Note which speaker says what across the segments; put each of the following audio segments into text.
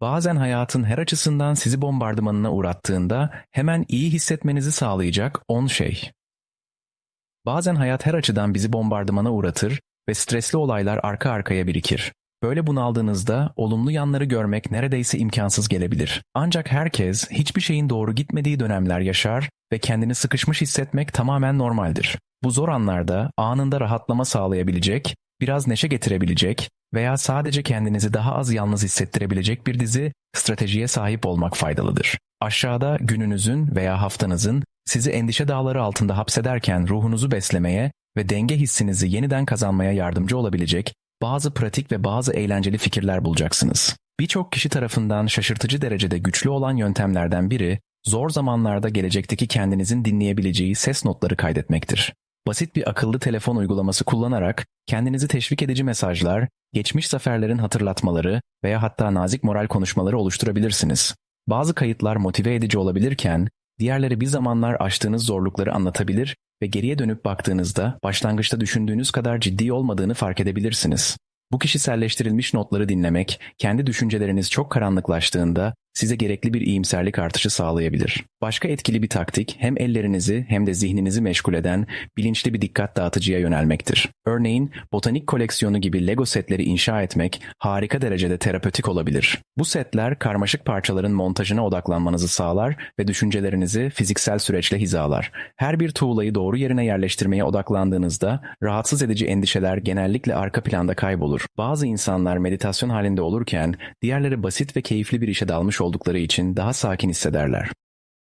Speaker 1: Bazen hayatın her açısından sizi bombardımanına uğrattığında hemen iyi hissetmenizi sağlayacak 10 şey. Bazen hayat her açıdan bizi bombardımana uğratır ve stresli olaylar arka arkaya birikir. Böyle bunaldığınızda olumlu yanları görmek neredeyse imkansız gelebilir. Ancak herkes hiçbir şeyin doğru gitmediği dönemler yaşar ve kendini sıkışmış hissetmek tamamen normaldir. Bu zor anlarda anında rahatlama sağlayabilecek, biraz neşe getirebilecek veya sadece kendinizi daha az yalnız hissettirebilecek bir dizi stratejiye sahip olmak faydalıdır. Aşağıda gününüzün veya haftanızın sizi endişe dağları altında hapsederken ruhunuzu beslemeye ve denge hissinizi yeniden kazanmaya yardımcı olabilecek bazı pratik ve bazı eğlenceli fikirler bulacaksınız. Birçok kişi tarafından şaşırtıcı derecede güçlü olan yöntemlerden biri, zor zamanlarda gelecekteki kendinizin dinleyebileceği ses notları kaydetmektir. Basit bir akıllı telefon uygulaması kullanarak kendinizi teşvik edici mesajlar, geçmiş zaferlerin hatırlatmaları veya hatta nazik moral konuşmaları oluşturabilirsiniz. Bazı kayıtlar motive edici olabilirken, diğerleri bir zamanlar aştığınız zorlukları anlatabilir ve geriye dönüp baktığınızda başlangıçta düşündüğünüz kadar ciddi olmadığını fark edebilirsiniz. Bu kişiselleştirilmiş notları dinlemek, kendi düşünceleriniz çok karanlıklaştığında size gerekli bir iyimserlik artışı sağlayabilir. Başka etkili bir taktik hem ellerinizi hem de zihninizi meşgul eden bilinçli bir dikkat dağıtıcıya yönelmektir. Örneğin botanik koleksiyonu gibi Lego setleri inşa etmek harika derecede terapötik olabilir. Bu setler karmaşık parçaların montajına odaklanmanızı sağlar ve düşüncelerinizi fiziksel süreçle hizalar. Her bir tuğlayı doğru yerine yerleştirmeye odaklandığınızda rahatsız edici endişeler genellikle arka planda kaybolur. Bazı insanlar meditasyon halinde olurken diğerleri basit ve keyifli bir işe dalmış oldukları için daha sakin hissederler.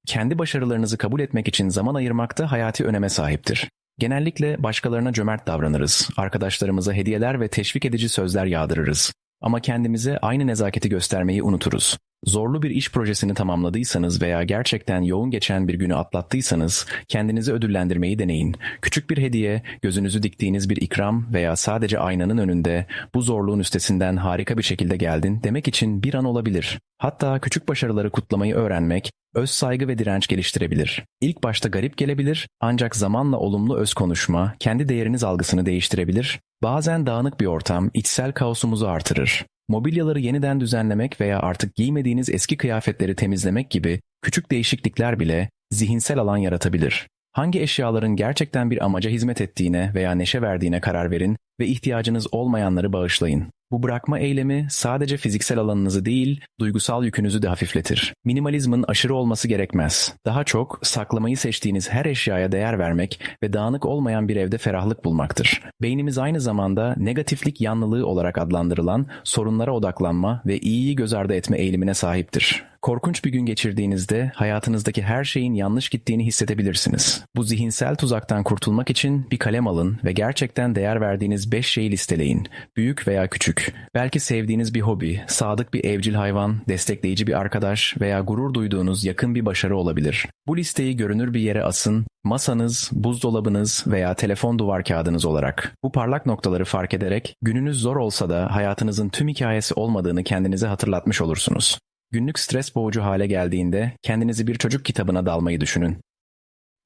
Speaker 1: Kendi başarılarınızı kabul etmek için zaman ayırmak da hayati öneme sahiptir. Genellikle başkalarına cömert davranırız, arkadaşlarımıza hediyeler ve teşvik edici sözler yağdırırız. Ama kendimize aynı nezaketi göstermeyi unuturuz. Zorlu bir iş projesini tamamladıysanız veya gerçekten yoğun geçen bir günü atlattıysanız kendinizi ödüllendirmeyi deneyin. Küçük bir hediye, gözünüzü diktiğiniz bir ikram veya sadece aynanın önünde bu zorluğun üstesinden harika bir şekilde geldin demek için bir an olabilir. Hatta küçük başarıları kutlamayı öğrenmek öz saygı ve direnç geliştirebilir. İlk başta garip gelebilir ancak zamanla olumlu öz konuşma kendi değeriniz algısını değiştirebilir. Bazen dağınık bir ortam içsel kaosumuzu artırır. Mobilyaları yeniden düzenlemek veya artık giymediğiniz eski kıyafetleri temizlemek gibi küçük değişiklikler bile zihinsel alan yaratabilir. Hangi eşyaların gerçekten bir amaca hizmet ettiğine veya neşe verdiğine karar verin ve ihtiyacınız olmayanları bağışlayın. Bu bırakma eylemi sadece fiziksel alanınızı değil, duygusal yükünüzü de hafifletir. Minimalizmin aşırı olması gerekmez. Daha çok saklamayı seçtiğiniz her eşyaya değer vermek ve dağınık olmayan bir evde ferahlık bulmaktır. Beynimiz aynı zamanda negatiflik yanlılığı olarak adlandırılan sorunlara odaklanma ve iyiyi göz ardı etme eğilimine sahiptir. Korkunç bir gün geçirdiğinizde hayatınızdaki her şeyin yanlış gittiğini hissedebilirsiniz. Bu zihinsel tuzaktan kurtulmak için bir kalem alın ve gerçekten değer verdiğiniz 5 şeyi listeleyin. Büyük veya küçük. Belki sevdiğiniz bir hobi, sadık bir evcil hayvan, destekleyici bir arkadaş veya gurur duyduğunuz yakın bir başarı olabilir. Bu listeyi görünür bir yere asın, masanız, buzdolabınız veya telefon duvar kağıdınız olarak. Bu parlak noktaları fark ederek gününüz zor olsa da hayatınızın tüm hikayesi olmadığını kendinize hatırlatmış olursunuz. Günlük stres boğucu hale geldiğinde kendinizi bir çocuk kitabına dalmayı düşünün.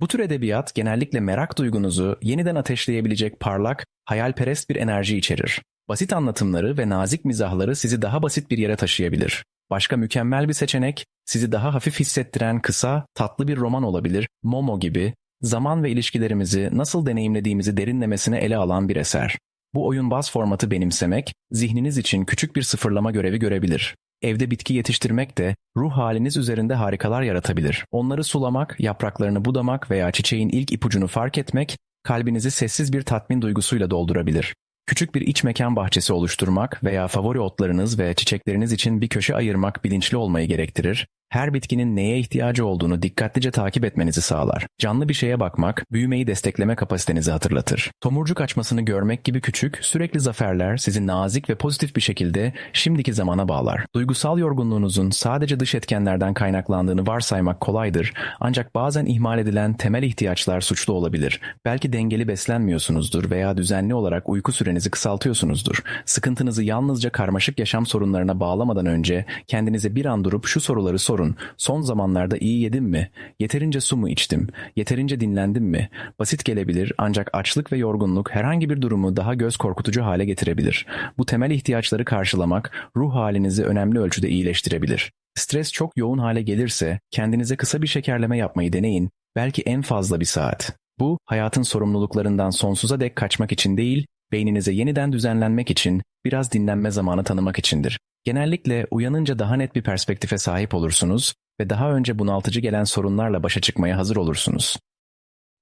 Speaker 1: Bu tür edebiyat genellikle merak duygunuzu yeniden ateşleyebilecek parlak, hayalperest bir enerji içerir. Basit anlatımları ve nazik mizahları sizi daha basit bir yere taşıyabilir. Başka mükemmel bir seçenek, sizi daha hafif hissettiren kısa, tatlı bir roman olabilir, Momo gibi, zaman ve ilişkilerimizi nasıl deneyimlediğimizi derinlemesine ele alan bir eser. Bu oyunbaz formatı benimsemek, zihniniz için küçük bir sıfırlama görevi görebilir. Evde bitki yetiştirmek de ruh haliniz üzerinde harikalar yaratabilir. Onları sulamak, yapraklarını budamak veya çiçeğin ilk ipucunu fark etmek kalbinizi sessiz bir tatmin duygusuyla doldurabilir. Küçük bir iç mekan bahçesi oluşturmak veya favori otlarınız ve çiçekleriniz için bir köşe ayırmak bilinçli olmayı gerektirir. Her bitkinin neye ihtiyacı olduğunu dikkatlice takip etmenizi sağlar. Canlı bir şeye bakmak, büyümeyi destekleme kapasitenizi hatırlatır. Tomurcuk açmasını görmek gibi küçük, sürekli zaferler sizi nazik ve pozitif bir şekilde şimdiki zamana bağlar. Duygusal yorgunluğunuzun sadece dış etkenlerden kaynaklandığını varsaymak kolaydır ancak bazen ihmal edilen temel ihtiyaçlar suçlu olabilir. Belki dengeli beslenmiyorsunuzdur veya düzenli olarak uyku sürenizi kısaltıyorsunuzdur. Sıkıntınızı yalnızca karmaşık yaşam sorunlarına bağlamadan önce kendinize bir an durup şu soruları sorun sorun. Son zamanlarda iyi yedim mi? Yeterince su mu içtim? Yeterince dinlendim mi? Basit gelebilir ancak açlık ve yorgunluk herhangi bir durumu daha göz korkutucu hale getirebilir. Bu temel ihtiyaçları karşılamak ruh halinizi önemli ölçüde iyileştirebilir. Stres çok yoğun hale gelirse kendinize kısa bir şekerleme yapmayı deneyin, belki en fazla bir saat. Bu hayatın sorumluluklarından sonsuza dek kaçmak için değil, beyninize yeniden düzenlenmek için, biraz dinlenme zamanı tanımak içindir. Genellikle uyanınca daha net bir perspektife sahip olursunuz ve daha önce bunaltıcı gelen sorunlarla başa çıkmaya hazır olursunuz.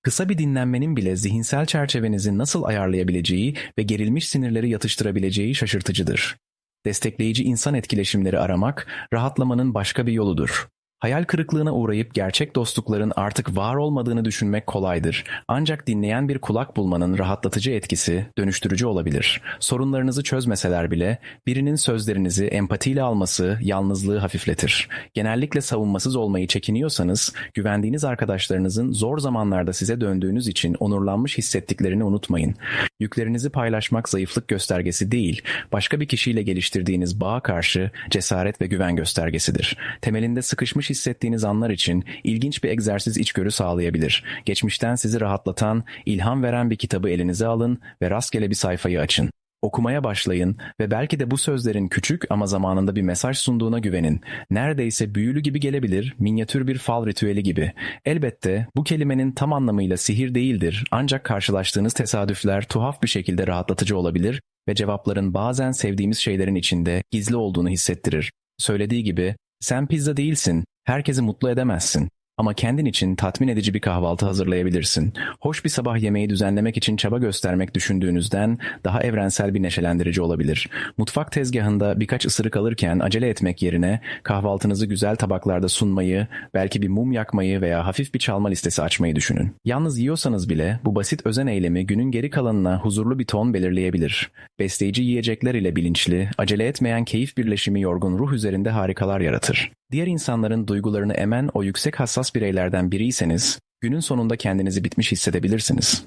Speaker 1: Kısa bir dinlenmenin bile zihinsel çerçevenizi nasıl ayarlayabileceği ve gerilmiş sinirleri yatıştırabileceği şaşırtıcıdır. Destekleyici insan etkileşimleri aramak, rahatlamanın başka bir yoludur. Hayal kırıklığına uğrayıp gerçek dostlukların artık var olmadığını düşünmek kolaydır. Ancak dinleyen bir kulak bulmanın rahatlatıcı etkisi dönüştürücü olabilir. Sorunlarınızı çözmeseler bile birinin sözlerinizi empatiyle alması yalnızlığı hafifletir. Genellikle savunmasız olmayı çekiniyorsanız güvendiğiniz arkadaşlarınızın zor zamanlarda size döndüğünüz için onurlanmış hissettiklerini unutmayın. Yüklerinizi paylaşmak zayıflık göstergesi değil, başka bir kişiyle geliştirdiğiniz bağa karşı cesaret ve güven göstergesidir. Temelinde sıkışmış hissettiğiniz anlar için ilginç bir egzersiz içgörü sağlayabilir. Geçmişten sizi rahatlatan, ilham veren bir kitabı elinize alın ve rastgele bir sayfayı açın. Okumaya başlayın ve belki de bu sözlerin küçük ama zamanında bir mesaj sunduğuna güvenin. Neredeyse büyülü gibi gelebilir, minyatür bir fal ritüeli gibi. Elbette bu kelimenin tam anlamıyla sihir değildir ancak karşılaştığınız tesadüfler tuhaf bir şekilde rahatlatıcı olabilir ve cevapların bazen sevdiğimiz şeylerin içinde gizli olduğunu hissettirir. Söylediği gibi, sen pizza değilsin, herkesi mutlu edemezsin. Ama kendin için tatmin edici bir kahvaltı hazırlayabilirsin. Hoş bir sabah yemeği düzenlemek için çaba göstermek düşündüğünüzden daha evrensel bir neşelendirici olabilir. Mutfak tezgahında birkaç ısırık alırken acele etmek yerine kahvaltınızı güzel tabaklarda sunmayı, belki bir mum yakmayı veya hafif bir çalma listesi açmayı düşünün. Yalnız yiyorsanız bile bu basit özen eylemi günün geri kalanına huzurlu bir ton belirleyebilir. Besleyici yiyecekler ile bilinçli, acele etmeyen keyif birleşimi yorgun ruh üzerinde harikalar yaratır. Diğer insanların duygularını emen o yüksek hassas bireylerden biriyseniz, günün sonunda kendinizi bitmiş hissedebilirsiniz.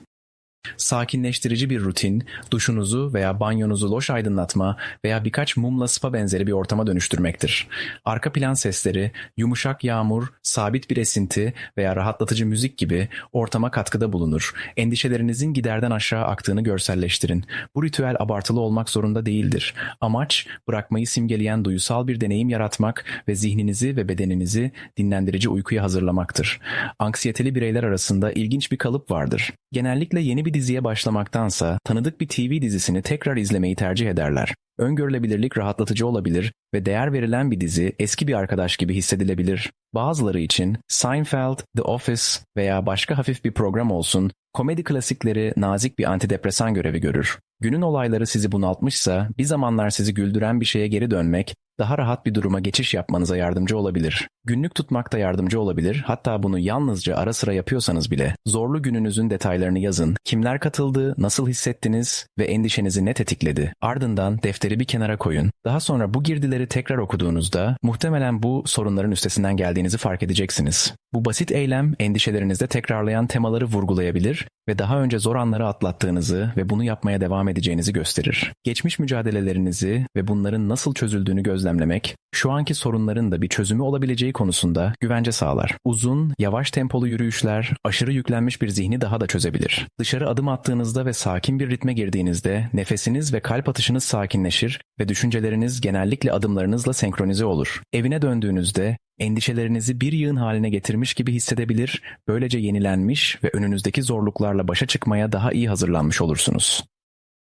Speaker 1: Sakinleştirici bir rutin, duşunuzu veya banyonuzu loş aydınlatma veya birkaç mumla spa benzeri bir ortama dönüştürmektir. Arka plan sesleri, yumuşak yağmur, sabit bir esinti veya rahatlatıcı müzik gibi ortama katkıda bulunur. Endişelerinizin giderden aşağı aktığını görselleştirin. Bu ritüel abartılı olmak zorunda değildir. Amaç, bırakmayı simgeleyen duysal bir deneyim yaratmak ve zihninizi ve bedeninizi dinlendirici uykuya hazırlamaktır. Anksiyeteli bireyler arasında ilginç bir kalıp vardır. Genellikle yeni bir diziye başlamaktansa tanıdık bir TV dizisini tekrar izlemeyi tercih ederler. Öngörülebilirlik rahatlatıcı olabilir ve değer verilen bir dizi eski bir arkadaş gibi hissedilebilir. Bazıları için Seinfeld, The Office veya başka hafif bir program olsun, komedi klasikleri nazik bir antidepresan görevi görür. Günün olayları sizi bunaltmışsa bir zamanlar sizi güldüren bir şeye geri dönmek, daha rahat bir duruma geçiş yapmanıza yardımcı olabilir. Günlük tutmak da yardımcı olabilir. Hatta bunu yalnızca ara sıra yapıyorsanız bile zorlu gününüzün detaylarını yazın. Kimler katıldı, nasıl hissettiniz ve endişenizi ne tetikledi? Ardından defteri bir kenara koyun. Daha sonra bu girdileri tekrar okuduğunuzda muhtemelen bu sorunların üstesinden geldiğinizi fark edeceksiniz. Bu basit eylem endişelerinizde tekrarlayan temaları vurgulayabilir ve daha önce zor anları atlattığınızı ve bunu yapmaya devam edeceğinizi gösterir. Geçmiş mücadelelerinizi ve bunların nasıl çözüldüğünü gözlemlemek, şu anki sorunların da bir çözümü olabileceği konusunda güvence sağlar. Uzun, yavaş tempolu yürüyüşler aşırı yüklenmiş bir zihni daha da çözebilir. Dışarı adım attığınızda ve sakin bir ritme girdiğinizde nefesiniz ve kalp atışınız sakinleşir ve düşünceleriniz genellikle adımlarınızla senkronize olur. Evine döndüğünüzde endişelerinizi bir yığın haline getirmiş gibi hissedebilir, böylece yenilenmiş ve önünüzdeki zorluklarla başa çıkmaya daha iyi hazırlanmış olursunuz.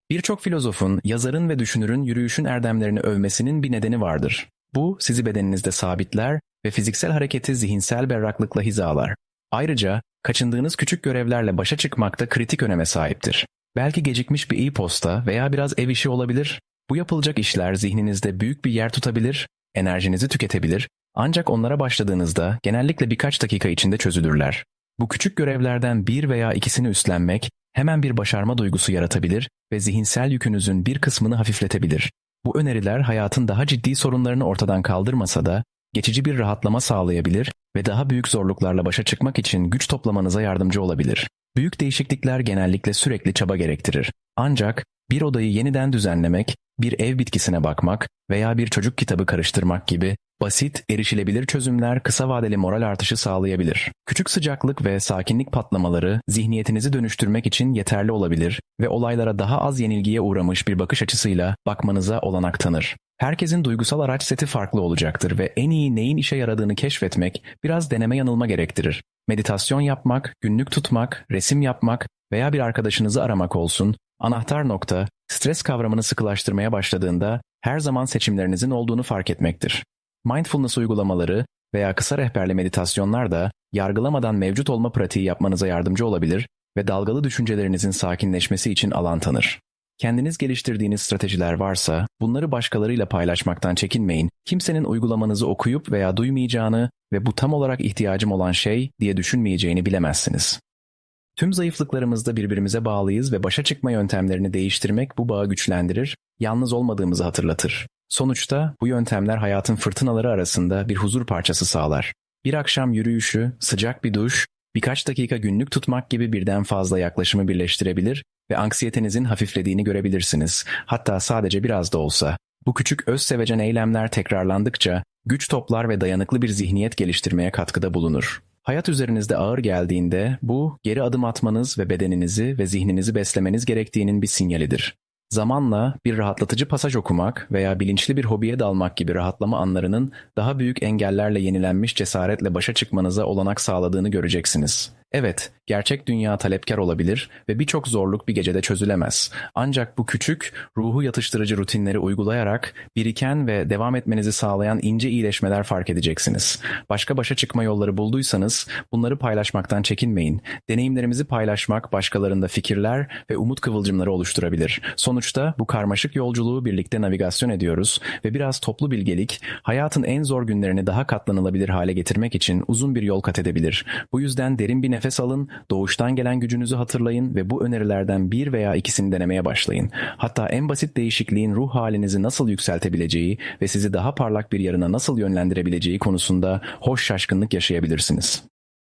Speaker 1: Birçok filozofun, yazarın ve düşünürün yürüyüşün erdemlerini övmesinin bir nedeni vardır. Bu sizi bedeninizde sabitler ve fiziksel hareketi zihinsel berraklıkla hizalar. Ayrıca kaçındığınız küçük görevlerle başa çıkmakta kritik öneme sahiptir. Belki gecikmiş bir e-posta veya biraz ev işi olabilir. Bu yapılacak işler zihninizde büyük bir yer tutabilir, enerjinizi tüketebilir ancak onlara başladığınızda genellikle birkaç dakika içinde çözülürler. Bu küçük görevlerden bir veya ikisini üstlenmek hemen bir başarma duygusu yaratabilir ve zihinsel yükünüzün bir kısmını hafifletebilir. Bu öneriler hayatın daha ciddi sorunlarını ortadan kaldırmasa da geçici bir rahatlama sağlayabilir ve daha büyük zorluklarla başa çıkmak için güç toplamanıza yardımcı olabilir. Büyük değişiklikler genellikle sürekli çaba gerektirir. Ancak bir odayı yeniden düzenlemek, bir ev bitkisine bakmak veya bir çocuk kitabı karıştırmak gibi Basit, erişilebilir çözümler kısa vadeli moral artışı sağlayabilir. Küçük sıcaklık ve sakinlik patlamaları zihniyetinizi dönüştürmek için yeterli olabilir ve olaylara daha az yenilgiye uğramış bir bakış açısıyla bakmanıza olanak tanır. Herkesin duygusal araç seti farklı olacaktır ve en iyi neyin işe yaradığını keşfetmek biraz deneme yanılma gerektirir. Meditasyon yapmak, günlük tutmak, resim yapmak veya bir arkadaşınızı aramak olsun, anahtar nokta, stres kavramını sıkılaştırmaya başladığında her zaman seçimlerinizin olduğunu fark etmektir. Mindfulness uygulamaları veya kısa rehberli meditasyonlar da yargılamadan mevcut olma pratiği yapmanıza yardımcı olabilir ve dalgalı düşüncelerinizin sakinleşmesi için alan tanır. Kendiniz geliştirdiğiniz stratejiler varsa bunları başkalarıyla paylaşmaktan çekinmeyin. Kimsenin uygulamanızı okuyup veya duymayacağını ve bu tam olarak ihtiyacım olan şey diye düşünmeyeceğini bilemezsiniz. Tüm zayıflıklarımızda birbirimize bağlıyız ve başa çıkma yöntemlerini değiştirmek bu bağı güçlendirir, yalnız olmadığımızı hatırlatır. Sonuçta bu yöntemler hayatın fırtınaları arasında bir huzur parçası sağlar. Bir akşam yürüyüşü, sıcak bir duş, birkaç dakika günlük tutmak gibi birden fazla yaklaşımı birleştirebilir ve anksiyetenizin hafiflediğini görebilirsiniz. Hatta sadece biraz da olsa. Bu küçük öz sevecen eylemler tekrarlandıkça güç toplar ve dayanıklı bir zihniyet geliştirmeye katkıda bulunur. Hayat üzerinizde ağır geldiğinde bu geri adım atmanız ve bedeninizi ve zihninizi beslemeniz gerektiğinin bir sinyalidir. Zamanla bir rahatlatıcı pasaj okumak veya bilinçli bir hobiye dalmak gibi rahatlama anlarının daha büyük engellerle yenilenmiş cesaretle başa çıkmanıza olanak sağladığını göreceksiniz. Evet, gerçek dünya talepkar olabilir ve birçok zorluk bir gecede çözülemez. Ancak bu küçük, ruhu yatıştırıcı rutinleri uygulayarak biriken ve devam etmenizi sağlayan ince iyileşmeler fark edeceksiniz. Başka başa çıkma yolları bulduysanız bunları paylaşmaktan çekinmeyin. Deneyimlerimizi paylaşmak başkalarında fikirler ve umut kıvılcımları oluşturabilir. Sonuçta bu karmaşık yolculuğu birlikte navigasyon ediyoruz ve biraz toplu bilgelik hayatın en zor günlerini daha katlanılabilir hale getirmek için uzun bir yol kat edebilir. Bu yüzden derin bir nefes alın, doğuştan gelen gücünüzü hatırlayın ve bu önerilerden bir veya ikisini denemeye başlayın. Hatta en basit değişikliğin ruh halinizi nasıl yükseltebileceği ve sizi daha parlak bir yarına nasıl yönlendirebileceği konusunda hoş şaşkınlık yaşayabilirsiniz.